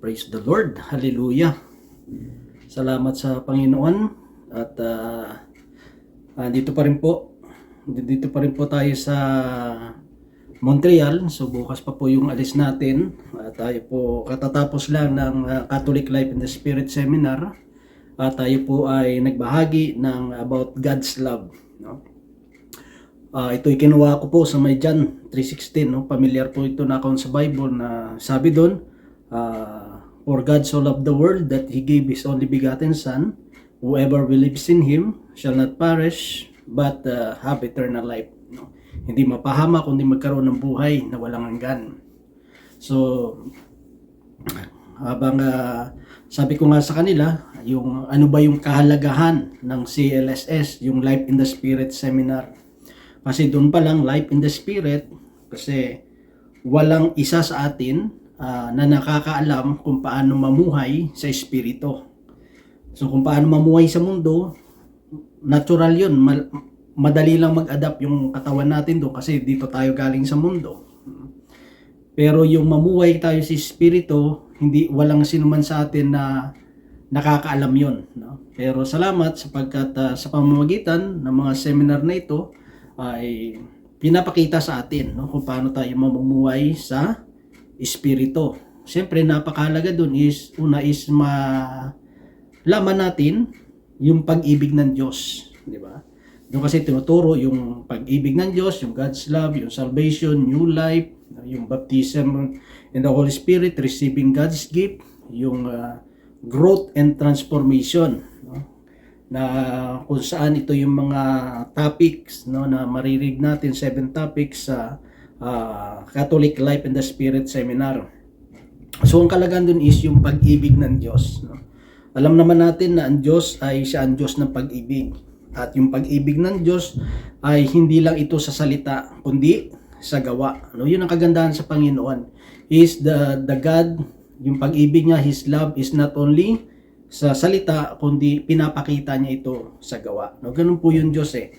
Praise the Lord. Hallelujah. Salamat sa Panginoon at ah, ah, dito pa rin po dito pa rin po tayo sa Montreal. So bukas pa po yung alis natin. At tayo po katatapos lang ng ah, Catholic Life in the Spirit Seminar. At tayo po ay nagbahagi ng about God's love, no? Ah, ito'y kinuha ko po sa may John 3.16. No? Familiar po ito na account sa Bible na sabi doon, ah, For God so loved the world that He gave His only begotten Son. Whoever believes in Him shall not perish but ah, have eternal life. No? Hindi mapahama kundi magkaroon ng buhay na walang hanggan. So, habang ah, sabi ko nga sa kanila, yung ano ba yung kahalagahan ng CLSS, yung Life in the Spirit Seminar. Kasi doon pa lang, Life in the Spirit, kasi walang isa sa atin ah, na nakakaalam kung paano mamuhay sa Espiritu. So kung paano mamuhay sa mundo, natural yun. Ma- madali lang mag-adapt yung katawan natin doon kasi dito tayo galing sa mundo. Pero yung mamuhay tayo sa Espiritu, hindi walang sinuman sa atin na nakakaalam yon no? Pero salamat sapagkat ah, sa pamamagitan ng mga seminar na ito ay pinapakita sa atin no, kung paano tayo mamumuhay sa Espiritu. Siyempre, napakahalaga dun is, una is ma laman natin yung pag-ibig ng Diyos. Di ba? Doon kasi tinuturo yung pag-ibig ng Diyos, yung God's love, yung salvation, new life, yung baptism in the Holy Spirit, receiving God's gift, yung uh, growth and transformation. No? Na kung saan ito yung mga topics no, na maririg natin, seven topics sa uh, Catholic Life and the Spirit Seminar. So ang kalagan dun is yung pag-ibig ng Diyos. No? Alam naman natin na ang Diyos ay siya ang Diyos ng pag-ibig. At yung pag-ibig ng Diyos ay hindi lang ito sa salita, kundi sa gawa. No, yun ang kagandahan sa Panginoon. He is the the God, yung pag-ibig niya, his love is not only sa salita, kundi pinapakita niya ito sa gawa. No, ganun po yung Diyos eh.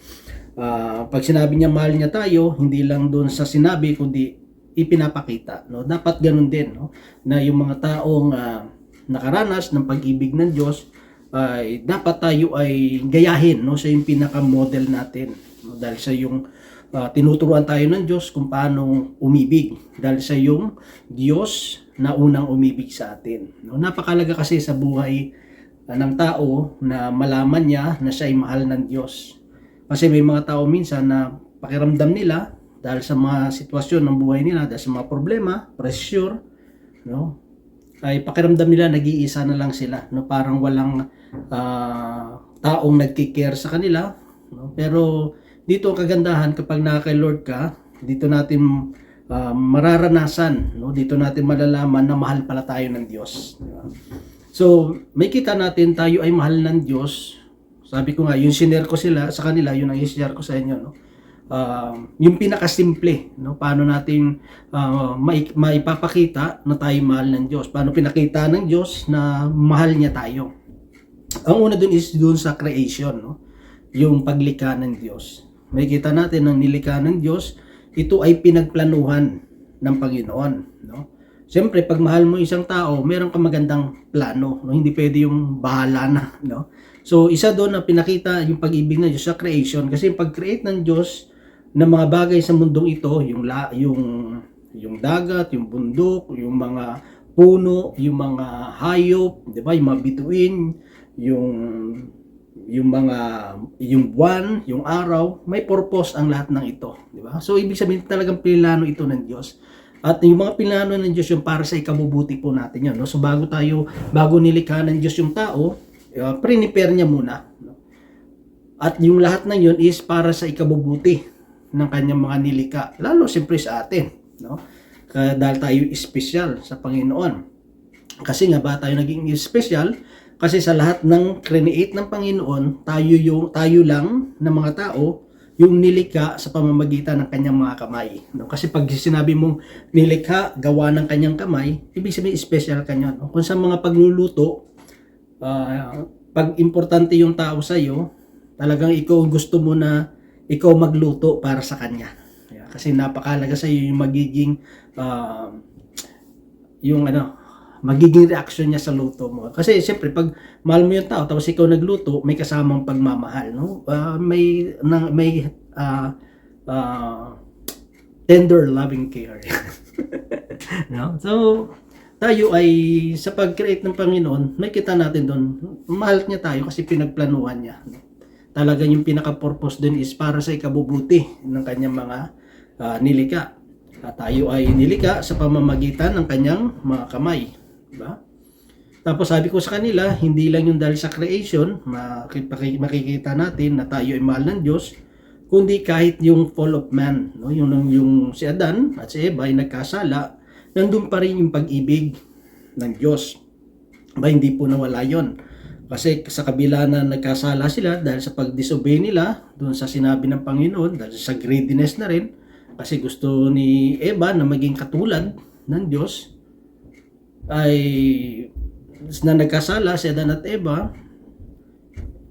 Ah, pag sinabi niya mahal niya tayo, hindi lang doon sa sinabi, kundi ipinapakita. No? Dapat ganun din no? na yung mga taong ah, nakaranas ng pag-ibig ng Diyos ay dapat tayo ay gayahin no sa yung pinaka-model natin no? dahil sa yung ah, tinuturuan tayo ng Diyos kung paano umibig dahil sa yung Diyos na unang umibig sa atin no napakalaga kasi sa buhay ah, ng tao na malaman niya na siya ay mahal ng Diyos kasi may mga tao minsan na pakiramdam nila dahil sa mga sitwasyon ng buhay nila, dahil sa mga problema, pressure, no? Ay pakiramdam nila nag-iisa na lang sila, no? Parang walang ah, taong nagki-care sa kanila, no? Pero dito ang kagandahan kapag naka Lord ka, dito natin ah, mararanasan, no? Dito natin malalaman na mahal pala tayo ng Diyos. So, may kita natin tayo ay mahal ng Diyos. Sabi ko nga, yung sinare ko sila sa kanila, yun ang i-share ko sa inyo, no? uh, yung pinakasimple, no? Paano natin uh, mai- maipapakita na tayo mahal ng Diyos? Paano pinakita ng Diyos na mahal niya tayo? Ang una dun is dun sa creation, no? Yung paglikha ng Diyos. May kita natin ng nilikha ng Diyos, ito ay pinagplanuhan ng Panginoon, no? Siyempre, pag mahal mo isang tao, meron kang magandang plano, no? Hindi pwede yung bahala na, no? So, isa doon na pinakita yung pag-ibig ng Diyos sa creation kasi yung pag-create ng Diyos ng mga bagay sa mundong ito, yung la, yung yung dagat, yung bundok, yung mga puno, yung mga hayop, 'di ba? Yung mga bituin, yung yung mga yung buwan, yung araw, may purpose ang lahat ng ito, 'di ba? So ibig sabihin talagang pinlano ito ng Diyos. At yung mga pinlano ng Diyos yung para sa ikabubuti po natin yun. No? So bago tayo, bago nilikha ng Diyos yung tao, uh, prepare niya muna. No? At yung lahat na yun is para sa ikabubuti ng kanyang mga nilika. Lalo siyempre sa atin. No? Kaya dahil tayo espesyal sa Panginoon. Kasi nga ba tayo naging espesyal? Kasi sa lahat ng create ng Panginoon, tayo, yung, tayo lang ng mga tao yung nilikha sa pamamagitan ng kanyang mga kamay. No? Kasi pag sinabi mong nilikha, gawa ng kanyang kamay, ibig sabihin special kanya. No? Kung sa mga pagluluto, ah, pag importante yung tao sa iyo, talagang ikaw gusto mo na ikaw magluto para sa kanya. Kasi napakalaga sa iyo yung magiging ah, yung ano magiging reaction niya sa luto mo. Kasi siyempre pag mahal mo yung tao tapos ikaw nagluto, may kasamang pagmamahal, no? Ah, may na, may ah, ah, tender loving care. no? So tayo ay sa pag-create ng Panginoon, may kita natin doon, mahal niya tayo kasi pinagplanuhan niya. Talaga yung pinaka-purpose din is para sa ikabubuti ng kanyang mga ah, nilika. At tayo ay nilika sa pamamagitan ng kanyang mga kamay. Diba? Tapos sabi ko sa kanila, hindi lang yung dahil sa creation, makik- makikita natin na tayo ay mahal ng Diyos, kundi kahit yung fall of man, no? yung, yung si Adan at si Eva ay nagkasala, nandun pa rin yung pag-ibig ng Diyos. Ba, hindi po nawala yon. Kasi sa kabila na nagkasala sila dahil sa pag-disobey nila doon sa sinabi ng Panginoon, dahil sa greediness na rin, kasi gusto ni Eva na maging katulad ng Diyos, ay na nagkasala si Adan at Eva,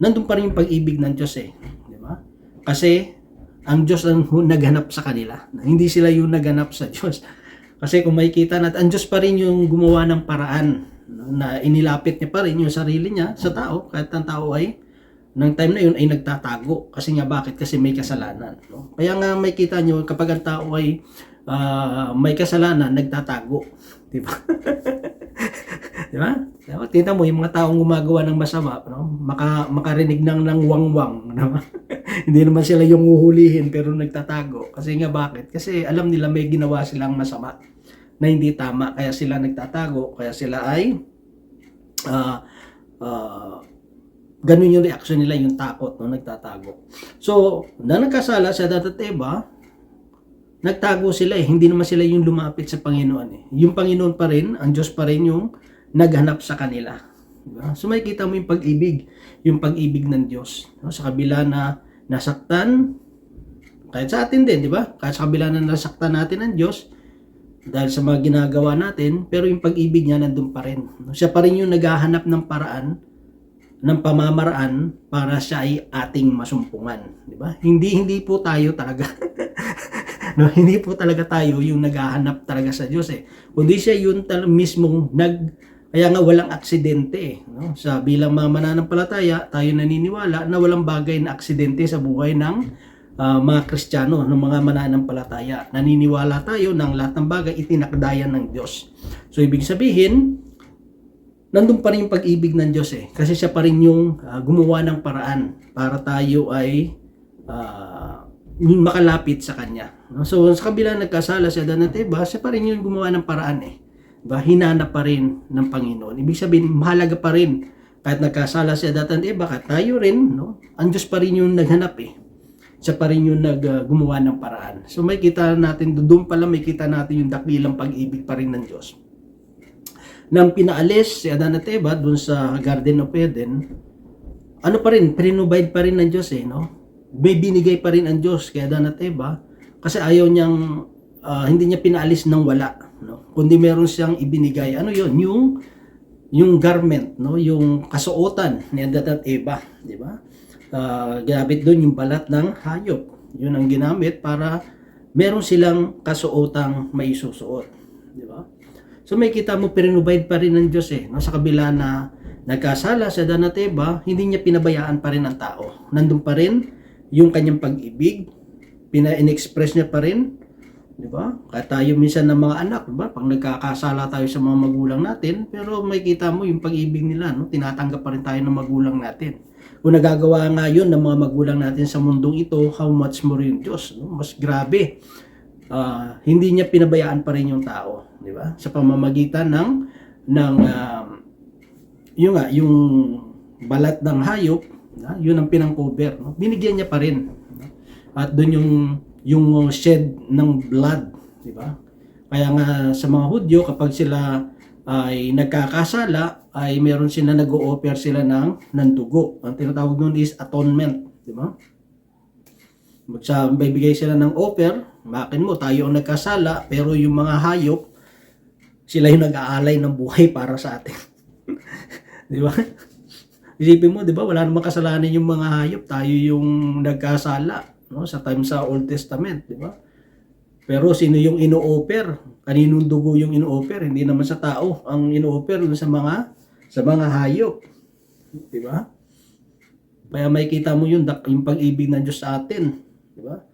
nandun pa rin yung pag-ibig ng Diyos eh. Di ba? Kasi ang Diyos ang naghanap sa kanila. Hindi sila yung naghanap sa Diyos. Kasi kung makikita natin, ang Diyos pa rin yung gumawa ng paraan na inilapit niya pa rin yung sarili niya sa tao, kahit ang tao ay ng time na yun ay nagtatago. Kasi nga bakit? Kasi may kasalanan. No? Kaya nga may kita nyo, kapag ang tao ay ah, may kasalanan, nagtatago. Di ba? Di ba? Diba? Tingnan mo, yung mga taong gumagawa ng masama, no? Maka, makarinig ng, ng wangwang. No? Hindi naman sila yung uhulihin pero nagtatago. Kasi nga bakit? Kasi alam nila may ginawa silang masama na hindi tama. Kaya sila nagtatago. Kaya sila ay ah ah, ganun yung reaction nila, yung takot, no? nagtatago. So, na nagkasala sa Adan at Eva, nagtago sila eh. Hindi naman sila yung lumapit sa Panginoon eh. Yung Panginoon pa rin, ang Diyos pa rin yung naghanap sa kanila. Diba? So may kita mo yung pag-ibig, yung pag-ibig ng Diyos. No? Sa kabila na nasaktan, kahit sa atin din, di ba? Kahit sa kabila na nasaktan natin ng Diyos, dahil sa mga ginagawa natin, pero yung pag-ibig niya nandun pa rin. No? Siya pa rin yung naghahanap ng paraan, ng pamamaraan para siya ay ating masumpungan, di ba? Hindi hindi po tayo talaga no, hindi po talaga tayo yung naghahanap talaga sa Diyos eh. Kundi siya yung tal- mismong nag kaya nga walang aksidente eh, no? Sa bilang mga mananampalataya, tayo naniniwala na walang bagay na aksidente sa buhay ng ah, mga Kristiyano, ng mga mananampalataya. Naniniwala tayo ng lahat ng bagay itinakdayan ng Diyos. So ibig sabihin, nandun pa rin yung pag-ibig ng Diyos eh. Kasi siya pa rin yung ah, gumawa ng paraan para tayo ay yung makalapit sa Kanya. So sa kabila nagkasala si Adan at Eva, siya pa rin yung gumawa ng paraan eh. Diba? Hinanap pa rin ng Panginoon. Ibig sabihin, mahalaga pa rin. Kahit nagkasala si Adan at Eva, kahit tayo rin, no? ang Diyos pa rin yung naghanap eh. Siya pa rin yung nag, ah, gumawa ng paraan. So may kita natin, doon pala may kita natin yung dakilang pag-ibig pa rin ng Diyos nang pinaalis si Adan at Eva dun sa Garden of Eden, ano pa rin, prinubide pa rin ng Diyos eh, no? May binigay pa rin ang Diyos kay Adan at Eva kasi ayaw niyang, ah, hindi niya pinaalis ng wala, no? Kundi meron siyang ibinigay. Ano yon Yung, yung garment, no? Yung kasuotan ni Adan at Eva, di ba? Ah, ginamit doon yung balat ng hayop. Yun ang ginamit para meron silang kasuotang may susuot, di ba? So may kita mo pinubide pa rin ng Diyos eh. No? Sa kabila na nagkasala sa Adan at Eva, hindi niya pinabayaan pa rin ang tao. Nandun pa rin yung kanyang pag-ibig, pina-express niya pa rin, di ba? Kahit tayo minsan ng mga anak, di ba? Pag nagkakasala tayo sa mga magulang natin, pero may kita mo yung pag-ibig nila, no? Tinatanggap pa rin tayo ng magulang natin. Kung nagagawa nga yun ng mga magulang natin sa mundong ito, how much more yung Diyos, no? Mas grabe. Ah, hindi niya pinabayaan pa rin yung tao, di ba? Sa pamamagitan ng ng um, yung nga yung balat ng hayop, na, yun ang pinang-cover, no? Binigyan niya pa rin. no? At doon yung yung shed ng blood, di ba? Kaya nga sa mga Hudyo kapag sila ay nagkakasala ay meron sila nag-o-offer sila ng ng dugo. Ang tinatawag doon is atonement, di ba? Sa bibigay sila ng offer, makin mo, tayo ang nagkasala, pero yung mga hayop, sila yung nag-aalay ng buhay para sa atin. di ba? Isipin mo, di ba, wala namang kasalanan yung mga hayop, tayo yung nagkasala, no? Sa time sa Old Testament, di ba? Pero sino yung ino-offer? Kaninong dugo yung ino-offer? Hindi naman sa tao ang ino-offer sa mga sa mga hayop. Di ba? Kaya makikita mo yun, yung pag-ibig ng Diyos sa atin. Di ba?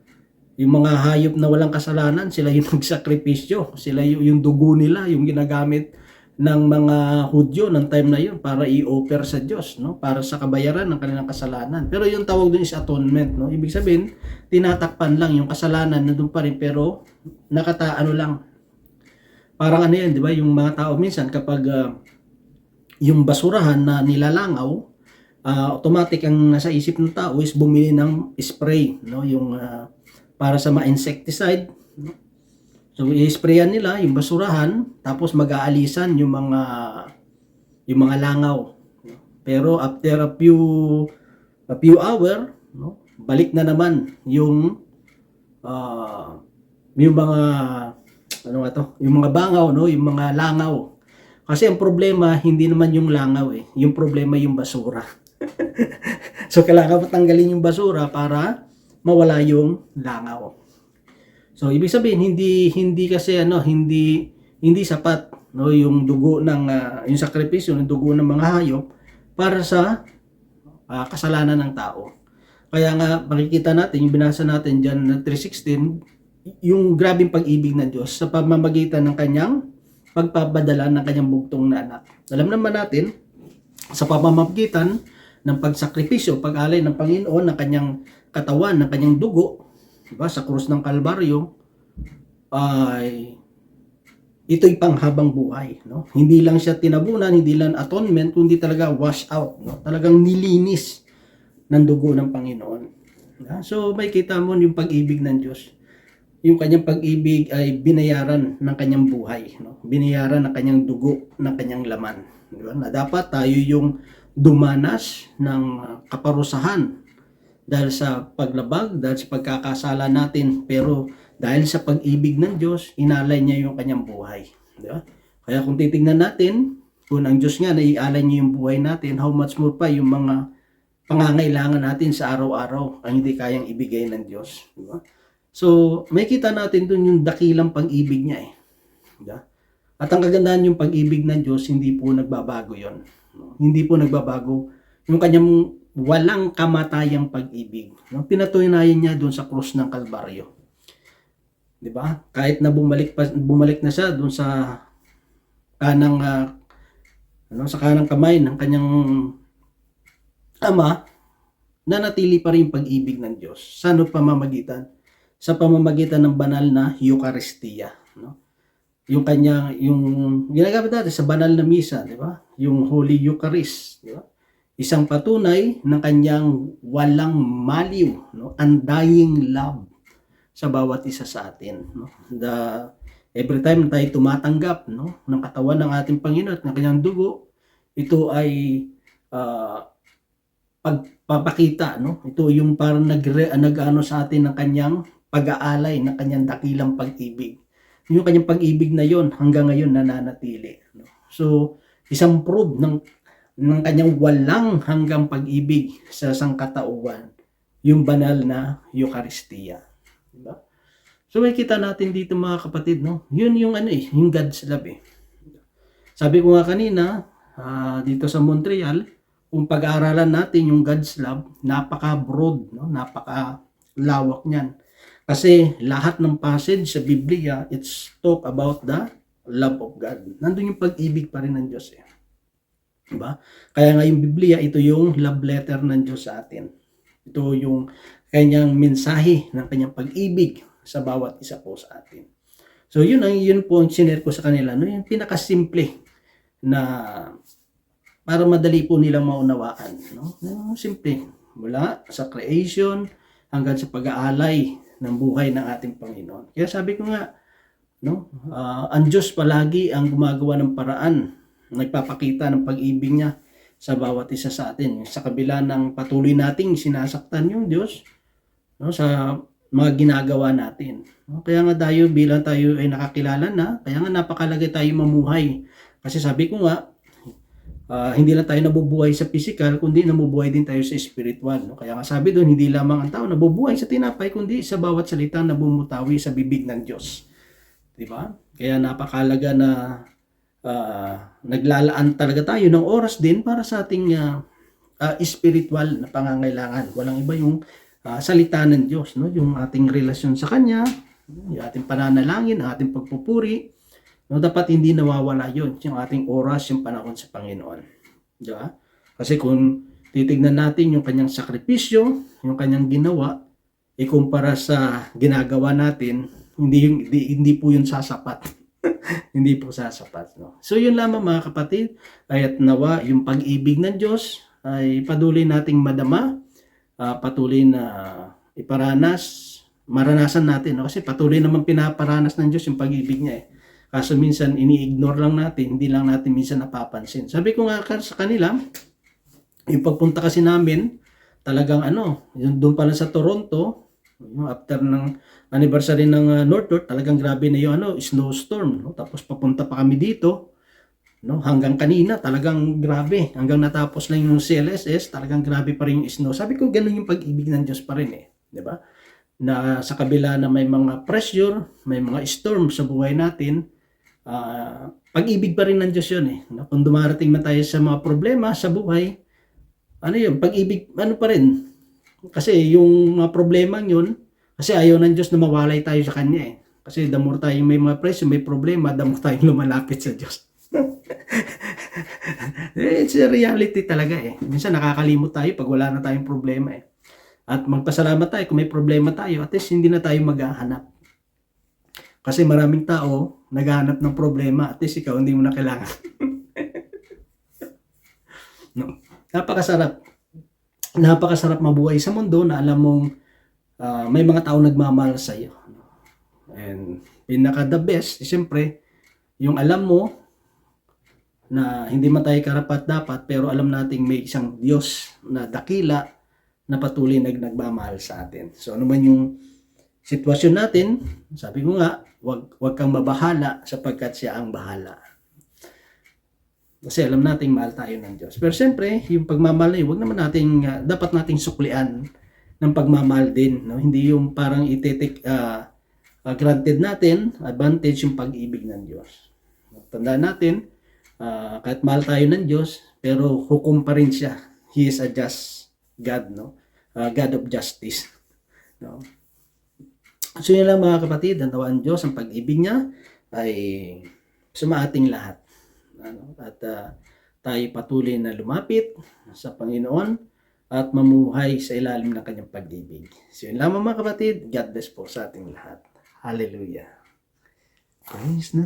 Yung mga hayop na walang kasalanan, sila yung nagsakripisyo. Sila yung, yung dugo nila, yung ginagamit ng mga Hudyo ng time na yun para i-offer sa Diyos, no? Para sa kabayaran ng kanilang kasalanan. Pero yung tawag dun is atonement, no? Ibig sabihin, tinatakpan lang yung kasalanan na doon pa rin pero nakataano lang. Parang ano yan, di ba? Yung mga tao minsan kapag ah, yung basurahan na nilalangaw, ah, automatic ang nasa isip ng tao is bumili ng spray, no? Yung ah, para sa mga insecticide, no? So i-sprayan nila yung basurahan tapos mag-aalisan yung mga yung mga langaw. Pero after a few a few hour, no? Balik na naman yung ah, yung mga ano nga to, yung mga bangaw, no, yung mga langaw. Kasi ang problema hindi naman yung langaw eh, yung problema yung basura. so kailangan patanggalin yung basura para mawala yung langaw. So ibig sabihin hindi hindi kasi ano, hindi hindi sapat no yung dugo ng ah, yung sakripisyo ng dugo ng mga hayop para sa ah, kasalanan ng tao. Kaya nga makikita natin yung binasa natin diyan na 3:16 yung grabing pag-ibig ng Diyos sa pamamagitan ng kanyang pagpapadala ng kanyang bugtong na anak. Alam naman natin sa pamamagitan ng pagsakripisyo, pag-alay ng Panginoon ng kanyang katawan, ng kanyang dugo, diba, sa krus ng Kalbaryo, ay ito'y panghabang buhay. No? Hindi lang siya tinabunan, hindi lang atonement, kundi talaga wash out. No? Talagang nilinis ng dugo ng Panginoon. Yeah? So, may kita mo yung pag-ibig ng Diyos. Yung kanyang pag-ibig ay binayaran ng kanyang buhay. No? Binayaran ng kanyang dugo, ng kanyang laman. Di ba? Na dapat tayo yung dumanas ng kaparusahan dahil sa paglabag, dahil sa pagkakasala natin. Pero dahil sa pag-ibig ng Diyos, inalay niya yung kanyang buhay. Di ba? Kaya kung titingnan natin, kung ang Diyos nga naialay niya yung buhay natin, how much more pa yung mga pangangailangan natin sa araw-araw ang hindi kayang ibigay ng Diyos. Di ba? So, may kita natin dun yung dakilang pag-ibig niya eh. Di ba? At ang kagandahan yung pag-ibig ng Diyos, hindi po nagbabago yon. Hindi po nagbabago yung kanyang walang kamatayang pag-ibig. No? Pinatunayan niya doon sa krus ng Kalbaryo. 'Di ba? Kahit na bumalik pa, bumalik na siya doon sa kanang ah, ano sa kanang kamay ng kanyang ama, nanatili pa rin pag-ibig ng Diyos. Sa ano pamamagitan? Sa pamamagitan ng banal na Eucharistia, no? Yung kanya yung ginagamit natin sa banal na misa, di ba? Yung Holy Eucharist, di ba? Isang patunay ng kanyang walang maliw, no? Undying love sa bawat isa sa atin, no? The every time tayo tumatanggap, no, ng katawan ng ating Panginoon at ng kanyang dugo, ito ay ah, pagpapakita, no? Ito yung parang nagre, nag-ano sa atin ng kanyang pag-aalay, ng kanyang dakilang pag-ibig. Yung kanyang pag-ibig na yon hanggang ngayon nananatili. No? So, isang proof ng ng kanyang walang hanggang pag-ibig sa sangkatauhan, yung banal na Eucharistia. Diba? So, may kita natin dito mga kapatid, no? Yun yung ano eh, yung God's love eh. Sabi ko nga kanina, ah, dito sa Montreal, kung pag-aaralan natin yung God's love, napaka-broad, no? napaka-lawak niyan. Kasi lahat ng passage sa Biblia, it's talk about the love of God. Nandun yung pag-ibig pa rin ng Diyos eh. Diba? Kaya nga yung Biblia, ito yung love letter ng Diyos sa atin. Ito yung kanyang mensahe ng kanyang pag-ibig sa bawat isa po sa atin. So yun ang yun po ang sinare ko sa kanila, no? yung pinakasimple na para madali po nilang maunawaan. No? Yung simple, mula sa creation hanggang sa pag-aalay ng buhay ng ating Panginoon. Kaya sabi ko nga, no, ah, ang Diyos palagi ang gumagawa ng paraan, nagpapakita ng pag-ibig niya sa bawat isa sa atin. Sa kabila ng patuloy nating sinasaktan yung Diyos, no, sa mga ginagawa natin. No? Kaya nga tayo bilang tayo ay nakakilala na, kaya nga napakalagay tayo mamuhay. Kasi sabi ko nga, ah, hindi lang tayo nabubuhay sa physical, kundi nabubuhay din tayo sa spiritual. No? Kaya nga sabi doon, hindi lamang ang tao nabubuhay sa tinapay, kundi sa bawat salita na bumutawi sa bibig ng Diyos. Di ba? Kaya napakalaga na ah, naglalaan talaga tayo ng oras din para sa ating ah, ah, spiritual na pangangailangan. Walang iba yung ah, salita ng Diyos, no? yung ating relasyon sa Kanya, yung ating pananalangin, ang ating pagpupuri, no? dapat hindi nawawala yun, yung ating oras, yung panahon sa Panginoon. Di ba? Kasi kung titignan natin yung kanyang sakripisyo, yung kanyang ginawa, ikumpara sa ginagawa natin, hindi, hindi, hindi po yun sasapat. hindi po sasapat. No? So yun lamang mga kapatid, ay at nawa yung pag-ibig ng Diyos ay patuloy nating madama, ah, patuloy na iparanas, maranasan natin. No? Kasi patuloy naman pinaparanas ng Diyos yung pag-ibig niya eh. Kaso minsan ini-ignore lang natin, hindi lang natin minsan napapansin. Sabi ko nga sa kanila, yung pagpunta kasi namin, talagang ano, yung doon pala sa Toronto, yung after ng anniversary ng uh, North North, talagang grabe na yung ano, snowstorm. No? Tapos papunta pa kami dito, no? hanggang kanina, talagang grabe. Hanggang natapos lang yung CLSS, talagang grabe pa rin yung snow. Sabi ko, ganun yung pag-ibig ng Diyos pa rin eh. Di ba? Na sa kabila na may mga pressure, may mga storm sa buhay natin, ah, pag-ibig pa rin ng Diyos yun eh. No? Kung dumarating na tayo sa mga problema sa buhay, ano yun, pag-ibig, ano pa rin. Kasi yung mga problema yun, kasi ayaw ng Diyos na mawalay tayo sa Kanya eh. Kasi the more tayo may mga pressure, may problema, the more tayo lumalapit sa Diyos. It's a reality talaga eh. Minsan nakakalimot tayo pag wala na tayong problema eh. At magpasalamat tayo kung may problema tayo, at least hindi na tayo maghahanap. Kasi maraming tao naghahanap ng problema, at least ikaw hindi mo na kailangan. no. Napakasarap. Napakasarap mabuhay sa mundo na alam mong ah, may mga tao nagmamahal sa iyo. And pinaka the best, siyempre, yung alam mo na hindi man tayo karapat dapat pero alam nating may isang Diyos na dakila na patuloy nag nagmamahal sa atin. So ano man yung sitwasyon natin, sabi ko nga, wag wag kang mabahala sapagkat siya ang bahala. Kasi alam nating mahal tayo ng Diyos. Pero siyempre, yung pagmamahal yun, wag naman nating, ah, dapat nating suklian ng pagmamahal din. No? Hindi yung parang itetik, ah, ah, granted natin, advantage yung pag-ibig ng Diyos. Tandaan natin, ah, kahit mahal tayo ng Diyos, pero hukom pa rin siya. He is a just God, no? Ah, God of justice. No? So yun lang mga kapatid, ang tawaan Diyos, ang pag-ibig niya ay sumaating lahat. Ano? At ah, tayo patuloy na lumapit sa Panginoon at mamuhay sa ilalim ng kanyang pag-ibig. So yun lamang mga kapatid, God bless po sa ating lahat. Hallelujah. Praise the